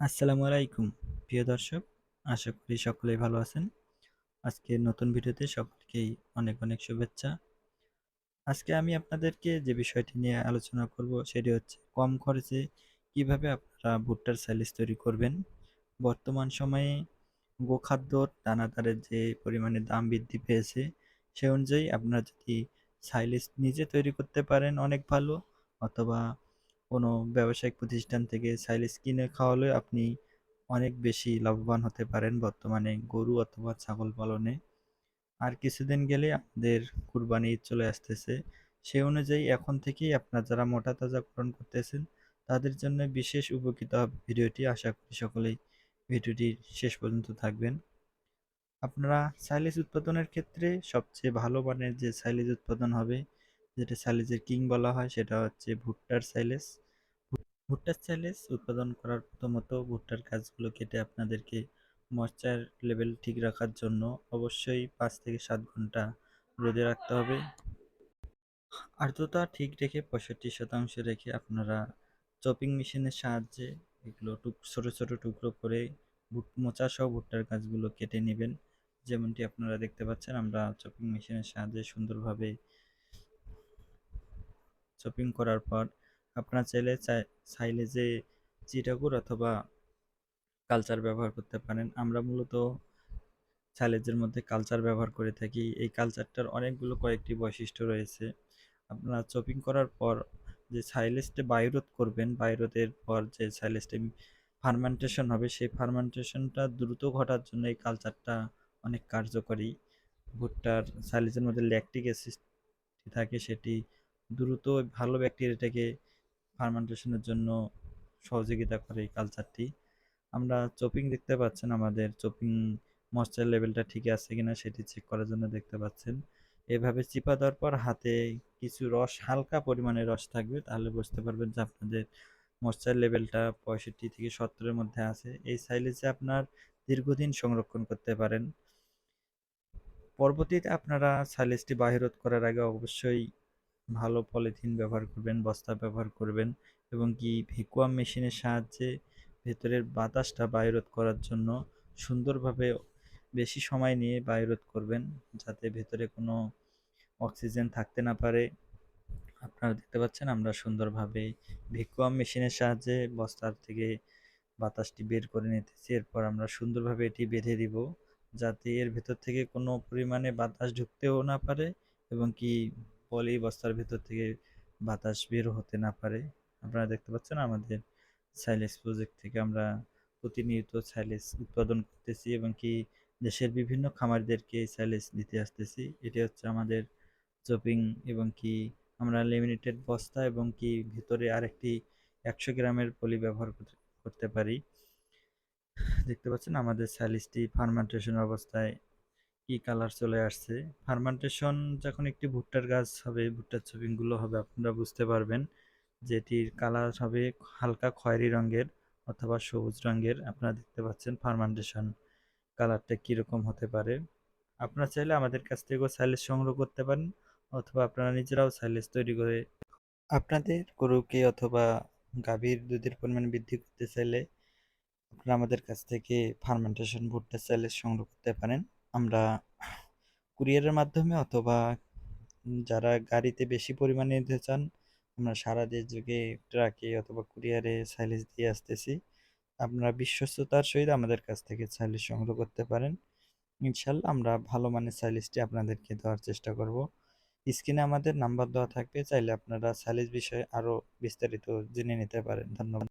আসসালামু আলাইকুম, প্রিয় দর্শক। আশা করি সকলেই ভালো আছেন। আজকে নতুন ভিডিওতে সকলকেই অনেক অনেক শুভেচ্ছা। আজকে আমি আপনাদেরকে যে বিষয়টি নিয়ে আলোচনা করব, সেটি হচ্ছে কম খরচে কীভাবে আপনারা ভুট্টার সাইলিস তৈরি করবেন। বর্তমান সময়ে গোখাদ্যর দানাদারের যে পরিমাণে দাম বৃদ্ধি পেয়েছে, সে অনুযায়ী আপনারা যদি সাইলিস নিজে তৈরি করতে পারেন অনেক ভালো, অথবা কোনো ব্যবসায়িক প্রতিষ্ঠান থেকে সাইলিস কিনে খাওয়ালে আপনি অনেক বেশি লাভবান হতে পারেন বর্তমানে গরু অথবা ছাগল পালনে। আর কিছুদিন গেলে আমাদের কুরবানি ঈদ চলে আসতেছে। সেই অনুযায়ী এখন থেকেই আপনার যারা মোটা তাজাকরণ করতেছেন, তাদের জন্য বিশেষ উপকৃত হবে ভিডিওটি। আশা করি সকলেই ভিডিওটি শেষ পর্যন্ত থাকবেন। আপনারা সাইলেজ উৎপাদনের ক্ষেত্রে সবচেয়ে ভালো মানের যে সাইলেজ উৎপাদন হবে যেটা সাইলেজের কিং বলা হয়, সেটা হচ্ছে ভুট্টার সাইলেজ ভুট্টার সাইলেজ উৎপাদন করার প্রথমত ভুট্টার গাছগুলো কেটে আপনাদেরকে ময়শ্চার লেভেল ঠিক রাখার জন্য অবশ্যই পাঁচ থেকে সাত ঘণ্টা রোদে রাখতে হবে। আর্দ্রতা ঠিক রেখে পঁয়ষট্টি শতাংশ রেখে আপনারা চপিং মেশিনের সাহায্যে এগুলো টুক, ছোটো ছোটো টুকরো করে ভুট মোচা সহ ভুট্টার গাছগুলো কেটে নেবেন। যেমনটি আপনারা দেখতে পাচ্ছেন, আমরা চপিং মেশিনের সাহায্যে সুন্দরভাবে চপিং করার পর আপনারা চাইলে চাইলে যে চিটাগুড় অথবা কালচার ব্যবহার করতে পারেন, আমরা মূলত সাইলেজের মধ্যে কালচার ব্যবহার করে থাকি। এই কালচারটার অনেকগুলো কয়েকটি বৈশিষ্ট্য রয়েছে। আপনারা চপিং করার পর যে সাইলেজটা বায়ুরোধ করবেন, বায়ুরোধের পর যে সাইলেজটা ফার্মেন্টেশন হবে, সেই ফার্মেন্টেশনটা দ্রুত ঘটার জন্য এই কালচারটা অনেক কার্যকরী। ভুট্টার সাইলেজের মধ্যে ল্যাকটিক অ্যাসিড থাকে, সেটি দ্রুত ভালো ব্যাকটেরিয়াটাকে ফার্মেন্টেশনের জন্য সহযোগিতা করে এই কালচারটি আমরা চপিং দেখতে পাচ্ছেন, আমাদের চপিং ময়েশ্চার লেভেলটা ঠিক আছে কিনা সেটি চেক করার জন্য দেখতে পাচ্ছেন। এভাবে চিপা দেওয়ার পর হাতে কিছু রস, হালকা পরিমাণে রস থাকবে, তাহলে বুঝতে পারবেন যে আপনাদের ময়েশ্চার লেভেলটা পঁয়ষট্টি থেকে সত্তরের মধ্যে আছে। এই সাইলেজে আপনার দীর্ঘদিন সংরক্ষণ করতে পারেন। পরবর্তীতে আপনারা সাইলেজটি বাহিরত করার আগে অবশ্যই ভালো পলিথিন ব্যবহার করবেন, বস্তা ব্যবহার করবেন এবং কি ভেকুয়াম মেশিনের সাহায্যে ভেতরের বাতাসটা বায়ুরোধ করার জন্য সুন্দরভাবে বেশি সময় নিয়ে বায়ুরোধ করবেন যাতে ভেতরে কোনো অক্সিজেন থাকতে না পারে। আপনারা দেখতে পাচ্ছেন আমরা সুন্দরভাবে ভেকুয়াম মেশিনের সাহায্যে বস্তার থেকে বাতাসটি বের করে নিতেছি। এরপর আমরা সুন্দরভাবে এটি বেঁধে দিব যাতে এর ভেতর থেকে কোনো পরিমাণে বাতাস ঢুকতেও না পারে এবং কি পলি বস্তার ভেতর থেকে বাতাস বের হতে না পারে। আপনারা দেখতে পাচ্ছেন আমাদের সাইলেস প্রজেক্ট থেকে আমরা প্রতিনিয়ত সাইলেস উৎপাদন করতেছি এবং কি দেশের বিভিন্ন খামারিদেরকে সাইলেস দিতে আসতেছি। এটি হচ্ছে আমাদের চপিং এবং কি আমরা লিমিটেড বস্তা এবং কি ভিতরে আরেকটি একশো গ্রামের পলি ব্যবহার করতে পারি। দেখতে পাচ্ছেন আমাদের সাইলিসটি ফার্মেন্টেশন অবস্থায় কি কালার চলে আসছে? ফার্মেন্টেশন যখন একটি ভুট্টার গাছ হবে, ভুট্টার ছবিগুলো হবে, আপনারা বুঝতে পারবেন যেটির কালার হবে হালকা খয়েরি রঙের অথবা সবুজ রঙের। আপনারা দেখতে পাচ্ছেন ফার্মেন্টেশন কালারটা কীরকম হতে পারে। আপনারা চাইলে আমাদের কাছ থেকেও সাইলেজ সংগ্রহ করতে পারেন অথবা আপনারা নিজেরাও সাইলেজ তৈরি করে আপনাদের গরুকে অথবা গাভীর দুধের পরিমাণ বৃদ্ধি করতে চাইলে আপনারা আমাদের কাছ থেকে ফার্মেন্টেশন ভুট্টা সাইলেজ সংগ্রহ করতে পারেন। আমরা কুরিয়ারের মাধ্যমে অথবা যারা গাড়িতে বেশি পরিমাণে নিতে চান, আমরা সারা দেশ যুগে ট্রাকে অথবা কুরিয়ারে সাইলেজ দিয়ে আসতেছি। আপনারা বিশ্বস্ততার সহিত আমাদের কাছ থেকে সাইলেজ সংগ্রহ করতে পারেন। ইনশাল্লাহ আমরা ভালো মানের সাইলেজটি আপনাদেরকে দেওয়ার চেষ্টা করব। স্ক্রিনে আমাদের নাম্বার দেওয়া থাকবে, চাইলে আপনারা সাইলেজ বিষয়ে আরও বিস্তারিত জেনে নিতে পারেন। ধন্যবাদ।